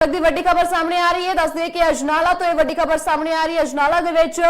ਦੀ ਵੱਡੀ ਖਬਰ ਸਾਹਮਣੇ ਆ ਰਹੀ ਹੈ। ਦੱਸਦੇ ਕਿ ਅਜਨਾਲਾ ਤੋਂ ਇਹ ਵੱਡੀ ਖਬਰ ਸਾਹਮਣੇ ਆ ਰਹੀ ਹੈ। ਅਜਨਾਲਾ ਦੇ ਵਿੱਚ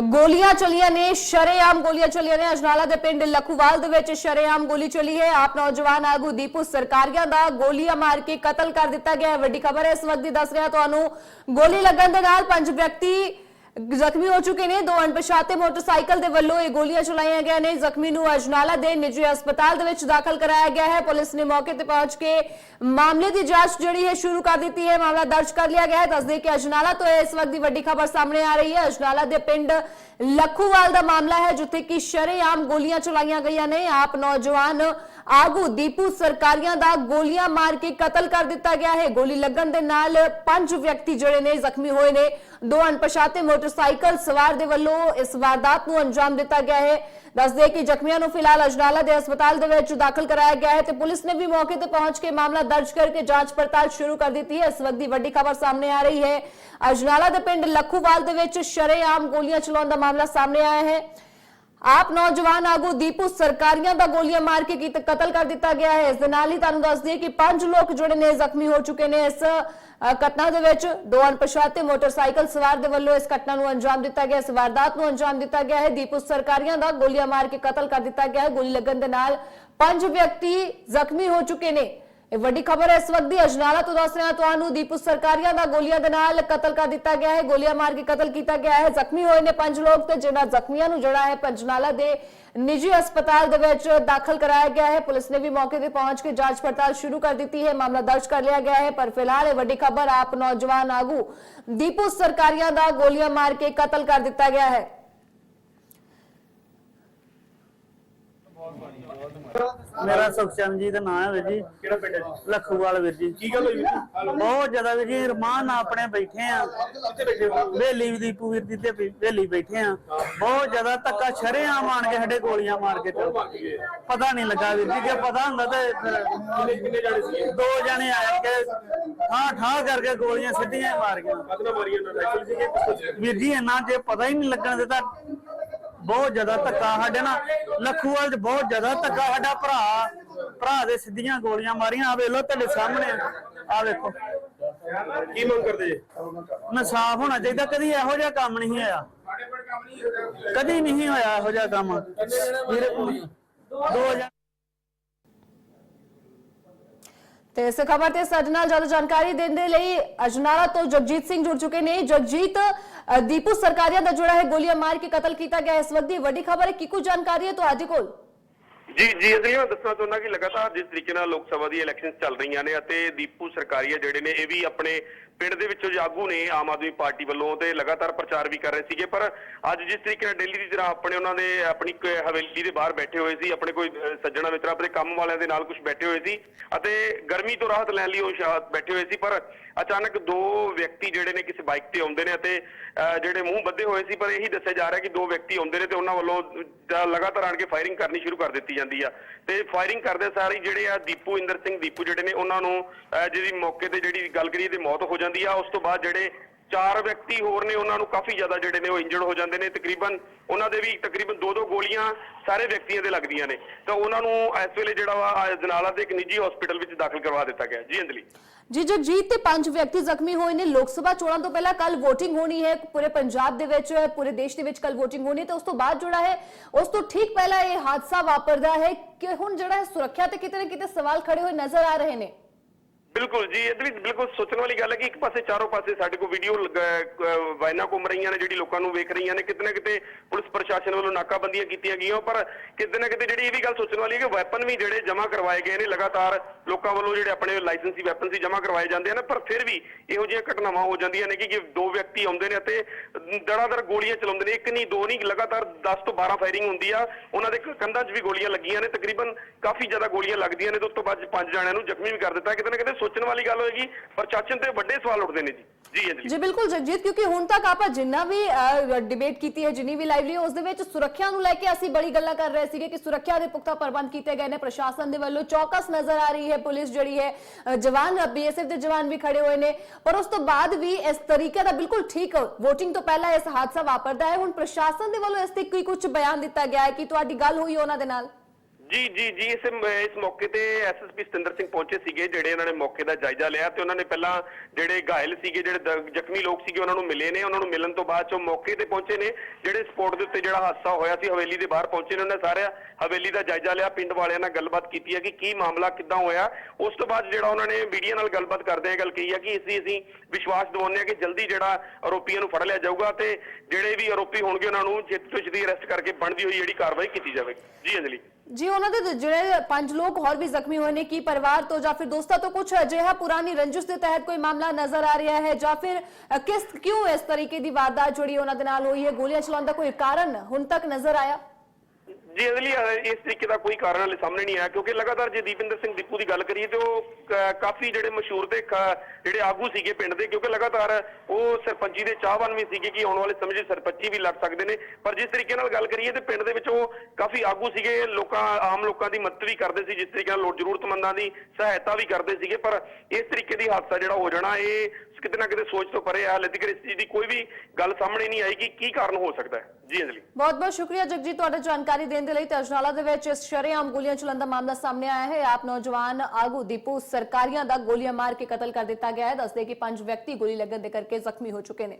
ਗੋਲੀਆਂ ਚਲੀਆਂ ਨੇ, ਸ਼ਰੇਆਮ ਗੋਲੀਆਂ ਚਲੀਆਂ ਨੇ। ਅਜਨਾਲਾ ਦੇ ਪਿੰਡ ਲਖੂਵਾਲ ਦੇ ਵਿੱਚ ਸ਼ਰੇਆਮ ਗੋਲੀ ਚਲੀ ਹੈ। ਆਪ ਨੌਜਵਾਨ ਆਗੂ ਦੀਪੂ ਸਰਕਾਰੀਆ ਦਾ ਗੋਲੀਆਂ ਮਾਰ ਕੇ ਕਤਲ ਕਰ ਦਿੱਤਾ ਗਿਆ ਹੈ। ਵੱਡੀ ਖਬਰ ਹੈ, ਇਸ ਵਕਤ ਦੀ ਦੱਸ ਰਿਹਾ ਤੁਹਾਨੂੰ, ਗੋਲੀ ਲੱਗਣ ਦੇ ਨਾਲ ਪੰਜ ਵਿਅਕਤੀ ਜ਼ਖਮੀ ਹੋ ਚੁੱਕੇ ਨੇ ਦੋ ਅਣਪਛਾਤੇ ਮੋਟਰਸਾਈਕਲ ਦੇ ਵੱਲੋਂ ਇਹ ਗੋਲੀਆਂ ਚਲਾਈਆਂ ਗਈਆਂ ਨੇ। ਜ਼ਖਮੀ ਨੂੰ ਅਜਨਾਲਾ ਦੇ ਨਿੱਜੀ ਹਸਪਤਾਲ ਦੇ ਵਿੱਚ ਦਾਖਲ ਕਰਾਇਆ ਗਿਆ ਹੈ। ਪੁਲਿਸ ਨੇ ਮੌਕੇ ਤੇ ਪਹੁੰਚ ਕੇ ਮਾਮਲੇ ਦੀ ਜਾਂਚ ਜਿਹੜੀ ਹੈ ਸ਼ੁਰੂ ਕਰ ਦਿੱਤੀ ਹੈ। ਮਾਮਲਾ ਦਰਜ ਕਰ ਲਿਆ ਗਿਆ ਹੈ। ਦੱਸਦੇ ਕਿ ਅਜਨਾਲਾ ਤੋਂ ਇਸ ਵਕਤ ਦੀ ਵੱਡੀ ਖਬਰ ਸਾਹਮਣੇ ਆ ਰਹੀ ਹੈ। ਅਜਨਾਲਾ ਦੇ ਪਿੰਡ ਲੱਖੂਵਾਲ ਦਾ ਮਾਮਲਾ ਹੈ, ਜਿੱਥੇ ਕਿ ਸ਼ਰੇਆਮ ਗੋਲੀਆਂ ਚਲਾਈਆਂ ਗਈਆਂ ਨੇ। ਆਪ ਨੌਜਵਾਨ ਆਗੂ ਦੀਪੂ ਸਰਕਾਰੀਆਂ ਦਾ ਗੋਲੀਆਂ ਮਾਰ ਕੇ ਕਤਲ ਕਰ ਦਿੱਤਾ ਗਿਆ ਹੈ। ਗੋਲੀ ਲੱਗਣ ਦੇ ਨਾਲ ਪੰਜ ਵਿਅਕਤੀ ਜਿਹੜੇ ਨੇ ਜ਼ਖਮੀ ਹੋਏ ਨੇ। ਦੋ ਅਣਪਛਾਤੇ ਮੋਟਰਸਾਈਕਲ ਸਵਾਰ ਦੇ ਵੱਲੋਂ ਇਸ ਵਾਰਦਾਤ ਨੂੰ ਅੰਜਾਮ ਦਿੱਤਾ ਗਿਆ ਹੈ। ਦੱਸਦੇ ਕਿ ਜ਼ਖਮੀਆਂ ਨੂੰ ਫਿਲਹਾਲ ਅਜਨਾਲਾ ਦੇ ਹਸਪਤਾਲ ਦੇ ਵਿੱਚ ਦਾਖਲ ਕਰਾਇਆ ਗਿਆ ਹੈ ਤੇ ਪੁਲਿਸ ਨੇ ਵੀ ਮੌਕੇ ਤੇ ਪਹੁੰਚ ਕੇ ਮਾਮਲਾ ਦਰਜ ਕਰਕੇ ਜਾਂਚ ਪੜਤਾਲ ਸ਼ੁਰੂ ਕਰ ਦਿੱਤੀ ਹੈ। ਇਸ ਵਕਤ ਦੀ ਵੱਡੀ ਖਬਰ ਸਾਹਮਣੇ ਆ ਰਹੀ ਹੈ। ਅਜਨਾਲਾ ਦੇ ਪਿੰਡ ਲੱਖੂਵਾਲ ਦੇ ਵਿੱਚ ਸ਼ਰੇਆਮ ਗੋਲੀਆਂ ਚਲਾਉਣ ਦਾ ਮਾਮਲਾ ਸਾਹਮਣੇ ਆਇਆ ਹੈ। ਆਪ ਨੌਜਵਾਨ ਆਗੂ ਦੀਪੂ ਸਰਕਾਰੀਆਂ ਦਾ ਗੋਲੀਆਂ ਮਾਰ ਕੇ ਕਤਲ ਕਰ ਦਿੱਤਾ ਗਿਆ ਹੈ। ਇਸ ਦੇ ਨਾਲ ਹੀ ਤੁਹਾਨੂੰ ਦੱਸ ਦਈਏ ਕਿ ਪੰਜ ਲੋਕ ਜਿਹੜੇ ਨੇ ਜ਼ਖਮੀ ਹੋ ਚੁੱਕੇ ਨੇ। ਇਸ ਘਟਨਾ ਦੇ ਵਿੱਚ ਦੋ ਅਣਪਛਾਤੇ ਮੋਟਰਸਾਈਕਲ ਸਵਾਰ ਦੇ ਵੱਲੋਂ ਇਸ ਘਟਨਾ ਨੂੰ ਅੰਜਾਮ ਦਿੱਤਾ ਗਿਆ। ਇਸ ਵਾਰਦਾਤ ਨੂੰ ਅੰਜਾਮ ਦਿੱਤਾ ਗਿਆ ਹੈ। ਦੀਪੂ ਸਰਕਾਰੀਆਂ ਦਾ ਗੋਲੀਆਂ ਮਾਰ ਕੇ ਕਤਲ ਕਰ ਦਿੱਤਾ ਗਿਆ ਹੈ। ਗੋਲੀ ਲੱਗਣ ਦੇ ਨਾਲ ਪੰਜ ਵਿਅਕਤੀ ਜ਼ਖਮੀ ਹੋ ਚੁੱਕੇ ਨੇ। ਇਹ ਵੱਡੀ ਖਬਰ ਇਸ ਵਕਤ ਦੀ ਅਜਨਾਲਾ ਤੋਂ ਦੱਸ ਰਿਹਾ, ਤੁਹਾਨੂੰ ਦੀਪੂ ਸਰਕਾਰੀਆਂ ਦਾ ਗੋਲੀਆਂ ਦੇ ਨਾਲ ਕਤਲ ਕਰ ਦਿੱਤਾ ਗਿਆ ਹੈ। ਗੋਲੀਆਂ ਮਾਰ ਕੇ ਕਤਲ ਕੀਤਾ ਗਿਆ ਹੈ। ਜ਼ਖਮੀ ਹੋਏ ਨੇ ਪੰਜ ਲੋਕ ਤੇ ਜਿਨ੍ਹਾਂ ਜ਼ਖਮੀਆਂ ਨੂੰ ਜਿਹੜਾ ਹੈ, ਪੰਜਨਾਲਾ ਦੇ ਨਿੱਜੀ ਹਸਪਤਾਲ ਦੇ ਵਿੱਚ ਦਾਖਲ ਕਰਾਇਆ ਗਿਆ ਹੈ। ਪੁਲਿਸ ਨੇ ਵੀ ਮੌਕੇ ਤੇ ਪਹੁੰਚ ਕੇ ਜਾਂਚ ਪੜਤਾਲ ਸ਼ੁਰੂ ਕਰ ਦਿੱਤੀ ਹੈ। ਮਾਮਲਾ ਦਰਜ ਕਰ ਲਿਆ ਗਿਆ ਹੈ, ਪਰ ਫਿਲਹਾਲ ਇਹ ਵੱਡੀ ਖਬਰ ਆਪ ਨੌਜਵਾਨ ਆਗੂ ਦੀਪੂ ਸਰਕਾਰੀਆ ਦਾ ਗੋਲੀਆਂ ਮਾਰ ਕੇ ਕਤਲ ਕਰ ਦਿੱਤਾ ਗਿਆ ਹੈ। ਮੇਰਾ ਸੁਖਚੰਦ ਦਾ ਨਾਮ ਹੈ ਵੀਰ ਜੀ। ਕਿਹੜਾ ਪਿੰਡ ਹੈ ਜੀ? ਲਖੂਵਾਲ ਵੀਰ ਜੀ। ਕੀ ਗੱਲ ਹੋਈ ਵੀਰ ਜੀ? ਬਹੁਤ ਜ਼ਿਆਦਾ ਵੀਰ ਜੀ ਰਮਾਨ ਨਾਲ ਆਪਣੇ ਬੈਠੇ ਆ ਕਿੱਥੇ ਬੈਠੇ ਹੋ? ਵੇਲੀ ਜੀ ਤੇ ਵੇਲੀ ਬੈਠੇ ਆ ਬਹੁਤ ਜ਼ਿਆਦਾ ਧੱਕਾ ਛਰੇਆਮ ਆਣ ਕੇ ਸਾਡੇ ਗੋਲੀਆਂ ਮਾਰ ਕੇ ਚਲ ਮਾਰ ਗਏ? ਪਤਾ ਨਹੀਂ ਲੱਗਾ ਵੀਰ ਜੀ ਜੇ ਪਤਾ ਹੁੰਦਾ ਤੇ ਫਿਰ ਕਿੰਨੇ ਕਿੰਨੇ ਜਾਣੇ ਸੀਗੇ? ਦੋ ਜਣੇ ਆਏ ਕੇ ਠਾਂ ਠਾਂ ਕਰਕੇ ਗੋਲੀਆਂ ਸਿੱਧੀਆਂ ਹੀ ਮਾਰ ਗਏ। ਮਾਰੀ ਰਾਈਫਲ ਸੀਗੇ ਪਿਸਤੌਲ ਸੀਗੇ ਵੀਰ ਜੀ ਇੰਨਾ ਜੇ ਪਤਾ ਹੀ ਨਹੀਂ ਲੱਗਣ ਦਿੱਤਾ ਬਹੁਤ ਜ਼ਿਆਦਾ ਧੱਕਾ ਸਾਡੇ ਨਾਲ। ਲਖੂਵਾਲ ਚ ਬਹੁਤ ਜ਼ਿਆਦਾ ਧੱਕਾ ਸਾਡਾ ਭਰਾ। ਭਰਾ ਦੇ ਸਿੱਧੀਆਂ ਗੋਲੀਆਂ ਮਾਰੀਆਂ। ਆ ਵੇਖ ਲਓ ਤੁਹਾਡੇ ਸਾਹਮਣੇ। ਆ ਵੇਖੋ। ਕੀ ਮੰਗ ਕਰਦੇ ਜੀ? ਇਨਸਾਫ ਹੋਣਾ ਚਾਹੀਦਾ। ਕਦੀ ਇਹੋ ਜਿਹਾ ਕੰਮ ਨਹੀਂ ਹੋਇਆ। ਕਦੀ ਨਹੀਂ ਹੋਇਆ ਇਹੋ ਜਿਹਾ ਕੰਮ। ਵੀਰੇ ਦੋ ਜਣ ਤੇ ਇਸ ਖਬਰ ਤੇ ਸਾਡੇ ਨਾਲ ਜ਼ਿਆਦਾ ਜਾਣਕਾਰੀ ਦੇਣ ਦੇ ਲਈ ਅਜਨਾਲਾ ਤੋਂ ਜਗਜੀਤ ਸਿੰਘ ਜੁੜ ਚੁੱਕੇ ਨੇ ਜਗਜੀਤ ਅ, ਦੀਪੂ ਸਰਕਾਰੀਆ ਦਾ ਜਿਹੜਾ ਹੈ ਗੋਲੀਆਂ ਮਾਰ ਕੇ ਕਤਲ ਕੀਤਾ ਗਿਆ ਇਸ ਵਕਤ ਦੀ ਵੱਡੀ ਖਬਰ ਹੈ ਕੀ ਕੁਝ ਜਾਣਕਾਰੀ ਹੈ ਤੁਹਾਡੇ ਕੋਲ ਜੀ ਜੀ ਅਸੀਂ ਮੈਂ ਦੱਸਣਾ ਚਾਹੁੰਦਾ ਕਿ ਲਗਾਤਾਰ ਜਿਸ ਤਰੀਕੇ ਨਾਲ ਲੋਕ ਸਭਾ ਦੀ ਇਲੈਕਸ਼ਨ ਚੱਲ ਰਹੀਆਂ ਨੇ ਅਤੇ ਦੀਪੂ ਸਰਕਾਰੀਆ ਜਿਹੜੇ ਨੇ ਇਹ ਵੀ ਆਪਣੇ ਪਿੰਡ ਦੇ ਵਿੱਚੋਂ ਜਾਗੂ ਨੇ ਆਮ ਆਦਮੀ ਪਾਰਟੀ ਵੱਲੋਂ ਤੇ ਲਗਾਤਾਰ ਪ੍ਰਚਾਰ ਵੀ ਕਰ ਰਹੇ ਸੀਗੇ। ਪਰ ਅੱਜ ਜਿਸ ਤਰੀਕੇ ਨਾਲ ਦਿੱਲੀ ਦੀ ਤਰ੍ਹਾਂ ਆਪਣੇ ਉਹਨਾਂ ਦੇ ਆਪਣੀ ਹਵੇਲੀ ਦੇ ਬਾਹਰ ਬੈਠੇ ਹੋਏ ਸੀ ਆਪਣੇ ਕੋਈ ਅਹ, ਸੱਜਣਾ ਮਿੱਤਰ ਆਪਣੇ ਕੰਮ ਵਾਲਿਆਂ ਦੇ ਨਾਲ ਕੁਝ ਬੈਠੇ ਹੋਏ ਸੀ ਅਤੇ ਗਰਮੀ ਤੋਂ ਰਾਹਤ ਲੈਣ ਲਈ ਉਹ ਸ਼ਾਇਦ ਬੈਠੇ ਹੋਏ ਸੀ। ਪਰ ਅਚਾਨਕ ਦੋ ਵਿਅਕਤੀ ਜਿਹੜੇ ਨੇ ਕਿਸੇ ਬਾਈਕ ਤੇ ਆਉਂਦੇ ਨੇ ਅਤੇ ਜਿਹੜੇ ਮੂੰਹ ਬੱਧੇ ਹੋਏ ਸੀ ਪਰ ਇਹੀ ਦੱਸਿਆ ਜਾ ਰਿਹਾ ਕਿ ਦੋ ਵਿਅਕਤੀ ਆਉਂਦੇ ਨੇ ਤੇ ਉਹਨਾਂ ਵੱਲੋਂ ਲਗਾਤਾਰ ਆਣ ਕੇ ਫਾਇਰਿੰਗ ਕਰਨੀ ਸ਼ੁਰੂ ਕਰ ਦਿੱਤੀ ਜਾਂਦੀ ਆ। ਤੇ ਫਾਇਰਿੰਗ ਕਰਦੇ ਸਾਰ ਜਿਹੜੇ ਆ ਦੀਪੂ, ਇੰਦਰ ਸਿੰਘ, ਦੀਪੂ ਜਿਹੜੇ ਨੇ, ਉਹਨਾਂ ਨੂੰ ਜਿਹਦੀ ਮੌਕੇ ਤੇ ਜਿਹੜੀ ਗੱਲ ਕਰੀਏ ਤੇ ਮੌਤ ਹੋ ਜਾਂਦੀ ਆ। ਉਸ ਤੋਂ ਬਾਅਦ ਜਿਹੜੇ ਚਾਰ ਵਿਅਕਤੀ ਹੋਰ ਨੇ, ਉਹਨਾਂ ਨੂੰ ਕਾਫੀ ਜ਼ਿਆਦਾ ਜਿਹੜੇ ਨੇ ਉਹ ਇੰਜਰਡ ਹੋ ਜਾਂਦੇ ਨੇ। ਤਕਰੀਬਨ ਉਹਨਾਂ ਦੇ ਵੀ ਤਕਰੀਬਨ ਦੋ ਦੋ ਗੋਲੀਆਂ ਸਾਰੇ ਵਿਅਕਤੀਆਂ ਦੇ ਲੱਗਦੀਆਂ ਨੇ। ਤਾਂ ਉਹਨਾਂ ਨੂੰ ਇਸ ਵੇਲੇ ਜਿਹੜਾ ਵਾ ਜਨਾਲਾ ਦੇ ਇੱਕ ਨਿੱਜੀ ਹਸਪੀਟਲ ਵਿੱਚ ਦਾਖਲ ਕਰਵਾ ਦਿੱਤਾ ਗਿਆ। ਜੀ ਅੰਜਲੀ। ਜੀ ਜਗਜੀਤ ਤੇ ਪੰਜ ਵਿਅਕਤੀ ਜ਼ਖਮੀ ਹੋਏ ਨੇ, ਲੋਕ ਸਭਾ ਚੋਣਾਂ ਤੋਂ ਪਹਿਲਾਂ ਕੱਲ VOTING ਹੋਣੀ ਹੈ, ਪੂਰੇ ਪੰਜਾਬ ਦੇ ਵਿੱਚ, ਪੂਰੇ ਦੇਸ਼ ਦੇ ਵਿੱਚ ਕੱਲ VOTING ਹੋਣੀ ਹੈ, ਤੇ ਉਸ ਤੋਂ ਬਾਅਦ ਜਿਹੜਾ ਹੈ, ਉਸ ਤੋਂ ਠੀਕ ਪਹਿਲਾਂ ਇਹ ਹਾਦਸਾ ਵਾਪਰਦਾ ਹੈ ਕਿ ਹੁਣ ਜਿਹੜਾ ਹੈ ਸੁਰੱਖਿਆ ਤੇ ਕਿਤੇ ਨਾ ਕਿਤੇ ਸਵਾਲ ਖੜੇ ਹੋਏ ਨਜ਼ਰ ਆ ਰਹੇ ਨੇ। ਬਿਲਕੁਲ ਜੀ, ਇਹਦੇ ਵਿੱਚ ਬਿਲਕੁਲ ਸੋਚਣ ਵਾਲੀ ਗੱਲ ਹੈ ਕਿ ਇੱਕ ਪਾਸੇ ਚਾਰੋਂ ਪਾਸੇ ਸਾਡੇ ਕੋਲ ਵੀਡੀਓ ਵਾਇਨਾ ਘੁੰਮ ਰਹੀਆਂ ਨੇ, ਜਿਹੜੀ ਲੋਕਾਂ ਨੂੰ ਵੇਖ ਰਹੀਆਂ ਨੇ, ਕਿਤੇ ਨਾ ਕਿਤੇ ਪੁਲਿਸ ਪ੍ਰਸ਼ਾਸਨ ਵੱਲੋਂ ਨਾਕਾਬੰਦੀਆਂ ਕੀਤੀਆਂ ਗਈਆਂ, ਪਰ ਕਿਤੇ ਨਾ ਕਿਤੇ ਜਿਹੜੀ ਇਹ ਵੀ ਗੱਲ ਸੋਚਣ ਵਾਲੀ ਹੈ ਕਿ ਵੈਪਨ ਵੀ ਜਿਹੜੇ ਜਮ੍ਹਾਂ ਕਰਵਾਏ ਗਏ ਨੇ, ਲਗਾਤਾਰ ਲੋਕਾਂ ਵੱਲੋਂ ਜਿਹੜੇ ਆਪਣੇ ਲਾਇਸੈਂਸੀ ਵੈਪਨ ਸੀ ਜਮ੍ਹਾਂ ਕਰਵਾਏ ਜਾਂਦੇ ਨੇ, ਪਰ ਫਿਰ ਵੀ ਇਹੋ ਜਿਹੀਆਂ ਘਟਨਾਵਾਂ ਹੋ ਜਾਂਦੀਆਂ ਨੇ ਕਿ ਕਿ ਦੋ ਵਿਅਕਤੀ ਆਉਂਦੇ ਨੇ ਅਤੇ ਦੜਾਦੜ ਗੋਲੀਆਂ ਚਲਾਉਂਦੇ ਨੇ, ਇੱਕ ਨਹੀਂ, ਦੋ ਨਹੀਂ, ਲਗਾਤਾਰ 10 ਤੋਂ 12 ਫਾਇਰਿੰਗ ਹੁੰਦੀ ਆ, ਉਹਨਾਂ ਦੇ ਕੰਧਾਂ 'ਚ ਵੀ ਗੋਲੀਆਂ ਲੱਗੀਆਂ ਨੇ, ਤਕਰੀਬਨ ਕਾਫੀ ਜ਼ਿਆਦਾ ਗੋਲੀਆਂ ਲੱਗਦੀਆਂ ਨੇ, ਤੇ ਉਸ ਤੋਂ ਬਾਅਦ ਪੰਜ ਜਣਿਆਂ ਨੂੰ ਜ਼ਖਮੀ ਵੀ ਕਰ ਦਿੱਤਾ, ਕਿਤੇ ਨਾ ਕਿਤੇ ਸੋਚਣ ਵਾਲੀ ਗੱਲ ਹੋਏਗੀ ਪ੍ਰਸ਼ਾਸਨ ਤੇ ਵੱਡੇ ਸਵਾਲ ਉੱਠਦੇ ਨੇ ਜੀ। ਜੀ ਅੰਜਲੀ ਜੀ। ਬਿਲਕੁਲ ਜਗਜੀਤ ਕਿਉਂਕਿ ਹੁਣ ਤੱਕ ਆਪਾਂ ਜਿੰਨਾ ਵੀ ਡਿਬੇਟ ਕੀਤੀ ਹੈ ਜਿੰਨੀ ਵੀ ਲਾਈਵਲੀ ਉਸ ਦੇ ਵਿੱਚ ਸੁਰੱਖਿਆ ਨੂੰ ਲੈ ਕੇ ਅਸੀਂ ਬੜੀ ਗੱਲਾਂ ਕਰ ਰਹੇ ਸੀਗੇ ਕਿ ਸੁਰੱਖਿਆ ਦੇ ਪੁਖਤਾ ਪ੍ਰਬੰਧ ਕੀਤੇ ਗਏ ਨੇ ਪ੍ਰਸ਼ਾਸਨ ਦੇ ਵੱਲੋਂ ਚੌਕਸ ਨਜ਼ਰ ਆ ਰਹੀ ਹੈ ਪੁਲਿਸ ਜਿਹੜੀ ਹੈ ਅ, ਜਵਾਨ ਬੀਐਸਐਫ ਦੇ ਜਵਾਨ ਵੀ ਖੜੇ ਹੋਏ ਨੇ। ਪਰ ਉਸ ਤੋਂ ਬਾਅਦ ਵੀ ਇਸ ਤਰੀਕੇ ਦਾ ਬਿਲਕੁਲ ਠੀਕ VOTING ਤੋਂ ਪਹਿਲਾਂ ਇਸ ਹਾਦਸਾ ਵਾਪਰਦਾ ਹੈ। ਹੁਣ ਪ੍ਰਸ਼ਾਸਨ ਦੇ ਵੱਲੋਂ ਇਸ ਤੇ ਕੋਈ ਕੁਝ ਬਿਆਨ ਦਿੱਤਾ ਗਿਆ ਹੈ? ਕਿ ਤੁਹਾਡੀ ਗੱਲ ਹੋਈ ਉਹਨਾਂ ਦੇ ਨਾਲ? ਜੀ ਜੀ ਜੀ, ਇਸ ਇਸ ਮੌਕੇ ਤੇ ਐਸਐਸਪੀ ਸਤਿੰਦਰ ਸਿੰਘ ਪਹੁੰਚੇ ਸੀਗੇ, ਜਿਹੜੇ ਇਹਨਾਂ ਨੇ ਮੌਕੇ ਦਾ ਜਾਇਜ਼ਾ ਲਿਆ ਤੇ ਉਹਨਾਂ ਨੇ ਪਹਿਲਾਂ ਜਿਹੜੇ ਘਾਇਲ ਸੀਗੇ, ਜਿਹੜੇ ਦ- ਜ਼ਖਮੀ ਲੋਕ ਸੀਗੇ, ਉਹਨਾਂ ਨੂੰ ਮਿਲੇ ਨੇ, ਉਹਨਾਂ ਨੂੰ ਮਿਲਣ ਤੋਂ ਬਾਅਦ ਚੋਂ ਮੌਕੇ ਤੇ ਪਹੁੰਚੇ ਨੇ, ਜਿਹੜੇ ਸਪੋਰਟ ਦੇ ਉੱਤੇ ਜਿਹੜਾ ਹਾਦਸਾ ਹੋਇਆ ਸੀ, ਹਵੇਲੀ ਦੇ ਬਾਹਰ ਪਹੁੰਚੇ ਨੇ, ਉਹਨਾਂ ਸਾਰਿਆਂ, ਹਵੇਲੀ ਦਾ ਜਾਇਜ਼ਾ ਲਿਆ, ਪਿੰਡ ਵਾਲਿਆਂ ਨਾਲ ਗੱਲਬਾਤ ਕੀਤੀ ਹੈ ਕਿ ਕੀ ਮਾਮਲਾ ਕਿੱਦਾਂ ਹੋਇਆ। ਉਸ ਤੋਂ ਬਾਅਦ ਜਿਹੜਾ ਉਹਨਾਂ ਨੇ ਮੀਡੀਆ ਨਾਲ ਗੱਲਬਾਤ ਕਰਦੇ ਇਹ ਗੱਲ ਕਹੀ ਹੈ ਕਿ ਅਸੀਂ ਅਸੀਂ ਵਿਸ਼ਵਾਸ ਦਿਵਾਉਂਦੇ ਹਾਂ ਕਿ ਜਲਦੀ ਜਿਹੜਾ ਆਰੋਪੀਆਂ ਨੂੰ ਫੜ ਲਿਆ ਜਾਊਗਾ ਤੇ ਜਿਹੜੇ ਵੀ ਆਰੋਪੀ ਹੋਣਗੇ, ਉਹਨਾਂ ਨੂੰ ਛੇਤੀ ਤੋਂ ਛੇਤੀ ਅਰੈਸਟ ਕਰਕੇ ਬਣਦੀ ਹੋਈ ਜਿਹੜੀ ਕਾਰਵਾਈ ਕੀਤੀ ਜਾਵੇਗੀ। ਜੀ, ਅੰਜਲੀ। ਜੀ, ਉਹਨਾਂ ਦੇ ਜਿਹੜੇ ਪੰਜ ਲੋਕ ਹੋਰ ਵੀ ਜ਼ਖਮੀ ਹੋਏ ਨੇ, ਕੀ ਪਰਿਵਾਰ ਤੋਂ ਜਾਂ ਫਿਰ ਦੋਸਤਾਂ ਤੋਂ ਕੁਝ ਅਜਿਹਾ ਪੁਰਾਣੀ ਰੰਜਿਸ਼ ਦੇ ਤਹਿਤ ਕੋਈ ਮਾਮਲਾ ਨਜ਼ਰ ਆ ਰਿਹਾ ਹੈ ਜਾਂ ਫਿਰ ਕਿਸ, ਕਿਉਂ ਇਸ ਤਰੀਕੇ ਦੀ ਵਾਰਦਾਤ ਜਿਹੜੀ ਉਹਨਾਂ ਦੇ ਨਾਲ ਹੋਈ ਹੈ, ਗੋਲੀਆਂ ਚਲਾਉਣ ਦਾ ਕੋਈ ਕਾਰਨ ਹੁਣ ਤੱਕ ਨਜ਼ਰ ਆਇਆ? ਜੀ ਇਹਦੇ ਲਈ ਇਸ ਤਰੀਕੇ ਦਾ ਕੋਈ ਕਾਰਨ ਹਾਲੇ ਸਾਹਮਣੇ ਨਹੀਂ ਆਇਆ, ਕਿਉਂਕਿ ਲਗਾਤਾਰ ਜੇ ਦੀਪਿੰਦਰ ਸਿੰਘ ਦੀਪੂ ਦੀ ਗੱਲ ਕਰੀਏ ਤੇ ਉਹ ਕਾਫੀ ਜਿਹੜੇ ਮਸ਼ਹੂਰ ਤੇ ਜਿਹੜੇ ਆਗੂ ਸੀਗੇ ਪਿੰਡ ਦੇ, ਕਿਉਂਕਿ ਲਗਾਤਾਰ ਉਹ ਸਰਪੰਚੀ ਦੇ ਚਾਹਵਾਨ ਵੀ ਸੀਗੇ ਕਿ ਆਉਣ ਵਾਲੇ ਸਮੇਂ 'ਚ ਸਰਪੰਚੀ ਵੀ ਲੱਗ ਸਕਦੇ ਨੇ। ਪਰ ਜਿਸ ਤਰੀਕੇ ਨਾਲ ਗੱਲ ਕਰੀਏ ਤੇ ਪਿੰਡ ਦੇ ਵਿੱਚ ਉਹ ਕਾਫੀ ਆਗੂ ਸੀਗੇ, ਲੋਕਾਂ, ਆਮ ਲੋਕਾਂ ਦੀ ਮਦਦ ਵੀ ਕਰਦੇ ਸੀ, ਜਿਸ ਤਰੀਕੇ ਨਾਲ ਲੋੜ ਜ਼ਰੂਰਤਮੰਦਾਂ ਦੀ ਸਹਾਇਤਾ ਵੀ ਕਰਦੇ ਸੀਗੇ। ਪਰ ਇਸ ਤਰੀਕੇ ਦੀ ਹਾਦਸਾ ਜਿਹੜਾ ਹੋ ਜਾਣਾ, ਇਹ ਕਿਤੇ ਨਾ ਕਿਤੇ ਸੋਚ ਤੋਂ ਪਰੇ ਆ, ਹਾਲੇ ਤੱਕ ਇਸ ਚੀਜ਼ ਦੀ ਕੋਈ ਵੀ ਗੱਲ ਸਾਹਮਣੇ ਨਹੀਂ ਆਈ ਕਿ ਕੀ ਕਾਰਨ ਹੋ ਸਕਦਾ ਹੈ? ਜੀ ਅੰਜਲੀ। ਬਹੁਤ ਬਹੁਤ ਸ਼ੁਕਰੀਆ ਜਗਜੀਤ ਤੁਹਾਡਾ ਜਾਣਕਾਰੀ ਦੇਣ ਦੇ ਲਈ। ਤੇ ਦੇ ਵਿੱਚ ਇਸ ਸ਼ਰੇਆਮ ਗੋਲੀਆਂ ਚਲਾਉਣ ਦਾ ਮਾਮਲਾ ਸਾਹਮਣੇ ਆਇਆ ਹੈ। ਆਪ ਨੌਜਵਾਨ ਆਗੂ ਦੀਪੂ ਸਰਕਾਰੀਆਂ ਦਾ ਗੋਲੀਆਂ ਮਾਰ ਕੇ ਕਤਲ ਕਰ ਦਿੱਤਾ ਗਿਆ ਹੈ। ਦੱਸਦੇ ਕਿ ਪੰਜ ਵਿਅਕਤੀ ਗੋਲੀ ਲੱਗਣ ਦੇ ਕਰਕੇ ਜ਼ਖਮੀ ਹੋ ਚੁੱਕੇ ਨੇ।